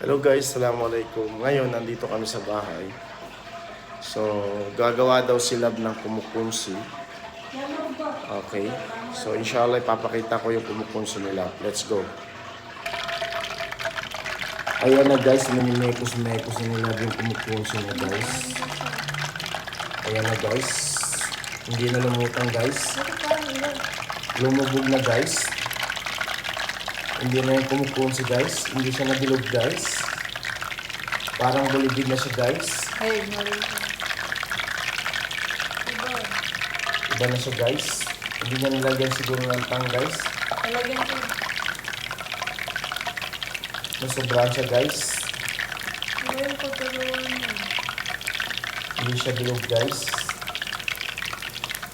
Hello guys, Assalamualaikum. Ngayon, nandito kami sa bahay. So, gagawa daw si Lab ng kumukunsi. Okay. So, inshallah, ipapakita ko yung kumukunsi nila. Let's go. Ayan na guys, minimekos-mekos na nila yung kumukunsi na guys. Ayan na guys. Hindi na lumutang guys. Lumubog na guys. Hindi na yung kumukunsi guys. Hindi siya nabilog guys. Parang buligid na siya guys. Hey, mali ka. Diba? Iba na siya guys. Hindi niya nilagyan siguro ng tang guys. Talagyan ko. Nasobrahan siya guys. Ano yung pagkaluan niya? Hindi siya bilog guys.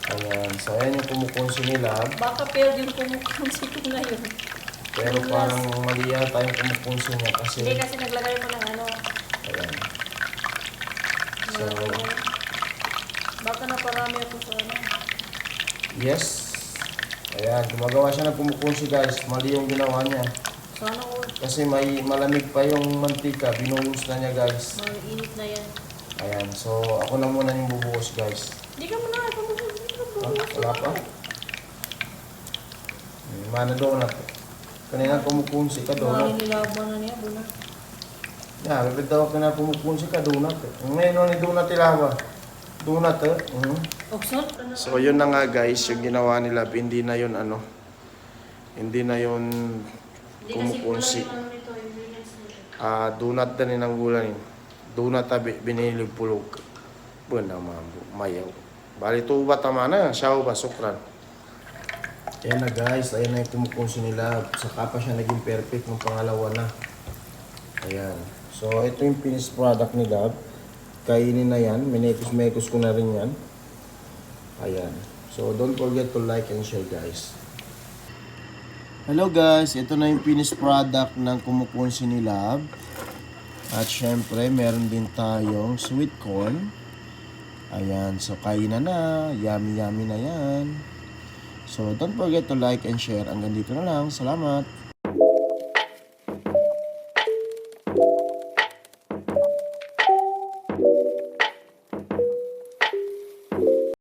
Ayan. So, ayan yung kumukunsi nila. Baka failed yung kumukunsi ko ngayon. Pero parang mali yata yung kumukunsi niya kasi... Hindi kasi naglagay ko ng ano. Ayan. So, Baka naparami ako sa ano. yes. Ayan. Gumagawa siya ng kumukunsi guys. Mali yung ginawa niya. Sana ko, Kasi may malamig pa yung mantika. Binuhos na niya guys. mainit na yan. Ayan. So, ako na muna yung bubuhos guys. Hindi ka muna, kumukunsi ka Ah, wala pa? Mana donut. Kanina kumukunsi ka donut. Mahal nilaban na niya, buna. Ya, bebed daw ka na kumukunsi ka donut. Ngayon ni donut ilawa. Donut eh. Mhm. Oxon? So yun na nga guys, yung ginawa nila, hindi na yun ano, hindi na yun kumukunsi. Ah, donut na ni nang gulan Donut na bi- binilig pulog. Buwan na mambo, mayaw. Bali tuba tama na, siyaw ba, sukran. Ayan na guys, ayan na yung kumukunsi nila. Saka pa siya naging perfect ng pangalawa na. Ayan. So, ito yung finished product nila. Kainin na yan. Minekos-mekos ko na rin yan. Ayan. So, don't forget to like and share guys. Hello guys, ito na yung finished product ng kumukunsi ni Lab. At syempre, meron din tayong sweet corn. Ayan, so kainan na. Yummy yummy na yan. So don't forget to like and share. Hanggang dito na lang. Salamat!